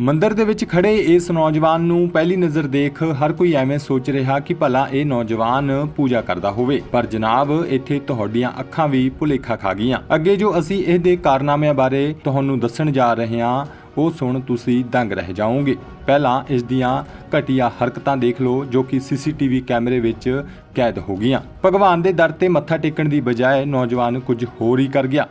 ਮੰਦਰ ਦੇ ਵਿੱਚ ਖੜੇ ਇਸ ਨੌਜਵਾਨ ਨੂੰ ਪਹਿਲੀ ਨਜ਼ਰ ਦੇਖ ਹਰ ਕੋਈ ਐਵੇਂ ਸੋਚ ਰਿਹਾ ਕਿ ਭਲਾ ਇਹ ਨੌਜਵਾਨ ਪੂਜਾ ਕਰਦਾ ਹੋਵੇ। ਪਰ ਜਨਾਬ, ਇੱਥੇ ਤੁਹਾਡੀਆਂ ਅੱਖਾਂ ਵੀ ਭੁਲੇਖਾ ਖਾ ਗਈਆਂ। ਅੱਗੇ ਜੋ ਅਸੀਂ ਇਹਦੇ ਕਾਰਨਾਮਿਆਂ ਬਾਰੇ ਤੁਹਾਨੂੰ ਦੱਸਣ ਜਾ ਰਹੇ ਹਾਂ, ਉਹ ਸੁਣ ਤੁਸੀਂ ਦੰਗ ਰਹਿ ਜਾਓਗੇ। ਪਹਿਲਾਂ ਇਸ ਦੀਆਂ ਘਟੀਆ ਹਰਕਤਾਂ ਦੇਖ ਲਓ, ਜੋ ਕਿ ਸੀਸੀਟੀਵੀ ਕੈਮਰੇ ਵਿੱਚ ਕੈਦ ਹੋ ਗਈਆਂ। ਭਗਵਾਨ ਦੇ ਦਰ ਤੇ ਮੱਥਾ ਟੇਕਣ ਦੀ ਬਜਾਏ ਨੌਜਵਾਨ ਕੁਝ ਹੋਰ ਹੀ ਕਰ ਗਿਆ।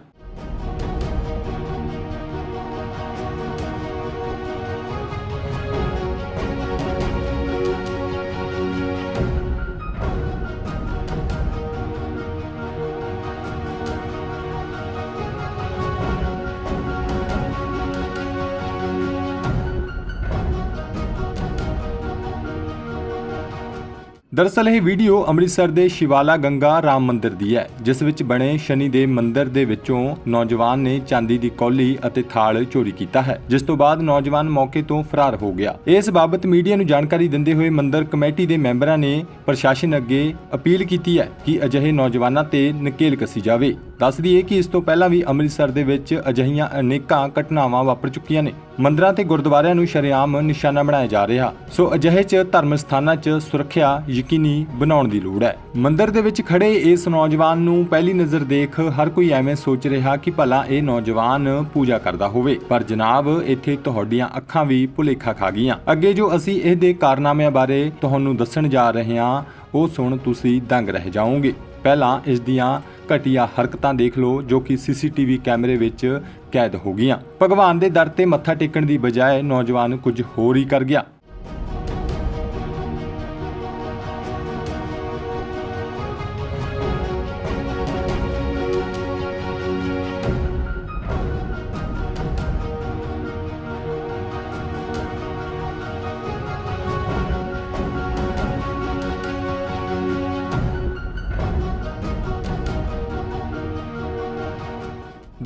ਦਰਅਸਲ ਇਹ ਵੀਡੀਓ ਅੰਮ੍ਰਿਤਸਰ ਦੇ ਸ਼ਿਵਾਲਾ ਗੰਗਾ ਰਾਮ ਮੰਦਿਰ ਦੀ ਹੈ, ਜਿਸ ਵਿੱਚ ਬਣੇ ਸ਼ਨੀ ਦੇ ਮੰਦਿਰ ਦੇ ਵਿੱਚੋਂ ਨੌਜਵਾਨ ਨੇ ਚਾਂਦੀ ਦੀ ਕੌਲੀ ਅਤੇ ਥਾਲ ਚੋਰੀ ਕੀਤਾ ਹੈ, ਜਿਸ ਤੋਂ ਬਾਅਦ ਨੌਜਵਾਨ ਮੌਕੇ ਤੋਂ ਫਰਾਰ ਹੋ ਗਿਆ। ਇਸ ਬਾਬਤ ਮੀਡੀਆ ਨੂੰ ਜਾਣਕਾਰੀ ਦਿੰਦੇ ਹੋਏ ਮੰਦਿਰ ਕਮੇਟੀ ਦੇ ਮੈਂਬਰਾਂ ਨੇ ਪ੍ਰਸ਼ਾਸਨ ਅੱਗੇ ਅਪੀਲ ਕੀਤੀ ਹੈ ਕਿ ਅਜਿਹੇ ਨੌਜਵਾਨਾਂ ਤੇ ਨਕੇਲ ਕੱਸੀ ਜਾਵੇ। ਦੱਸ ਦਈਏ ਕਿ ਇਸ ਤੋਂ ਪਹਿਲਾਂ ਵੀ ਅੰਮ੍ਰਿਤਸਰ ਦੇ ਵਿੱਚ ਅਜਿਹੀਆਂ ਅਨੇਕਾਂ ਘਟਨਾਵਾਂ ਵਾਪਰ ਚੁੱਕੀਆਂ ਨੇ। ਮੰਦਰਾਂ ਤੇ ਗੁਰਦੁਆਰਿਆਂ ਨੂੰ ਸ਼ਰੇਆਮ ਨਿਸ਼ਾਨਾ ਬਣਾਇਆ ਜਾ ਰਿਹਾ। ਸੋ ਅਜਿਹੇ 'ਚ ਧਰਮ ਸਥਾਨਾਂ 'ਚ ਸੁਰੱਖਿਆ ਯਕੀਨੀ ਬਣਾਉਣ ਦੀ ਲੋੜ ਹੈ। ਮੰਦਰ ਦੇ ਵਿੱਚ ਖੜੇ ਇਸ ਨੌਜਵਾਨ ਨੂੰ ਪਹਿਲੀ ਨਜ਼ਰ ਦੇਖ ਹਰ ਕੋਈ ਐਵੇਂ ਸੋਚ ਰਿਹਾ ਕਿ ਭਲਾ ਇਹ ਨੌਜਵਾਨ ਪੂਜਾ ਕਰਦਾ ਹੋਵੇ। ਪਰ ਜਨਾਬ, ਇੱਥੇ ਤੁਹਾਡੀਆਂ ਅੱਖਾਂ ਵੀ ਭੁਲੇਖਾ ਖਾ ਗਈਆਂ। ਅੱਗੇ ਜੋ ਅਸੀਂ ਇਹਦੇ ਕਾਰਨਾਮਿਆਂ ਬਾਰੇ ਤੁਹਾਨੂੰ ਦੱਸਣ ਜਾ ਰਹੇ ਹਾਂ, ਉਹ ਸੁਣ ਤੁਸੀਂ ਦੰਗ ਰਹਿ ਜਾਓਗੇ। ਪਹਿਲਾਂ ਇਸ ਦੀਆਂ ਘਟੀਆ ਹਰਕਤਾਂ ਦੇਖ ਲਓ, ਜੋ ਕਿ ਸੀਸੀਟੀਵੀ ਕੈਮਰੇ ਵਿੱਚ ਕੈਦ ਹੋ ਗਈਆਂ। ਭਗਵਾਨ ਦੇ ਦਰ ਤੇ ਮੱਥਾ ਟੇਕਣ ਦੀ ਬਜਾਏ ਨੌਜਵਾਨ ਕੁਝ ਹੋਰ ਹੀ ਕਰ ਗਿਆ।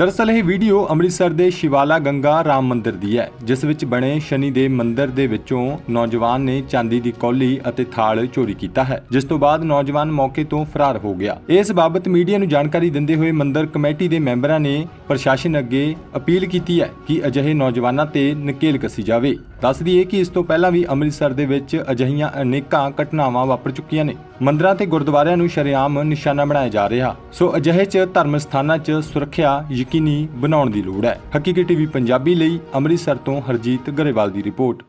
ਦਰਅਸਲ ਇਹ ਵੀਡੀਓ ਅੰਮ੍ਰਿਤਸਰ ਦੇ ਸ਼ਿਵਾਲਾ ਗੰਗਾ ਰਾਮ ਮੰਦਿਰ ਦੀ ਹੈ, ਜਿਸ ਵਿੱਚ ਬਣੇ ਸ਼ਨੀ ਦੇ ਮੰਦਿਰ ਦੇ ਵਿੱਚੋਂ ਨੌਜਵਾਨ ਨੇ ਚਾਂਦੀ ਦੀ ਕੌਲੀ ਅਤੇ ਥਾਲ ਚੋਰੀ ਕੀਤਾ ਹੈ, ਜਿਸ ਤੋਂ ਬਾਅਦ ਨੌਜਵਾਨ ਮੌਕੇ ਤੋਂ ਫਰਾਰ ਹੋ ਗਿਆ। ਇਸ ਬਾਬਤ ਮੀਡੀਆ ਨੂੰ ਜਾਣਕਾਰੀ ਦਿੰਦੇ ਹੋਏ ਮੰਦਿਰ ਕਮੇਟੀ ਦੇ ਮੈਂਬਰਾਂ ਨੇ ਪ੍ਰਸ਼ਾਸਨ ਅੱਗੇ ਅਪੀਲ ਕੀਤੀ ਹੈ ਕਿ ਅਜਿਹੇ ਨੌਜਵਾਨਾਂ ਤੇ ਨਕੇਲ ਕੱਸੀ ਜਾਵੇ। ਦੱਸ ਦਈਏ ਕਿ ਇਸ ਤੋਂ ਪਹਿਲਾਂ ਵੀ ਅੰਮ੍ਰਿਤਸਰ ਦੇ ਵਿੱਚ ਅਜਿਹੀਆਂ ਅਨੇਕਾਂ ਘਟਨਾਵਾਂ ਵਾਪਰ ਚੁੱਕੀਆਂ ਨੇ। ਮੰਦਰਾਂ ਤੇ ਗੁਰਦੁਆਰਿਆਂ ਨੂੰ ਸ਼ਰੇਆਮ ਨਿਸ਼ਾਨਾ ਬਣਾਇਆ ਜਾ ਰਿਹਾ। ਸੋ ਅਜਿਹੇ 'ਚ ਧਰਮ ਸਥਾਨਾਂ 'ਚ ਸੁਰੱਖਿਆ ਯਕੀਨੀ ਬਣਾਉਣ ਦੀ ਲੋੜ ਹੈ। ਹਕੀਕੀ ਟੀਵੀ ਪੰਜਾਬੀ ਲਈ ਅੰਮ੍ਰਿਤਸਰ ਤੋਂ ਹਰਜੀਤ ਗਰੇਵਾਲ ਦੀ ਰਿਪੋਰਟ।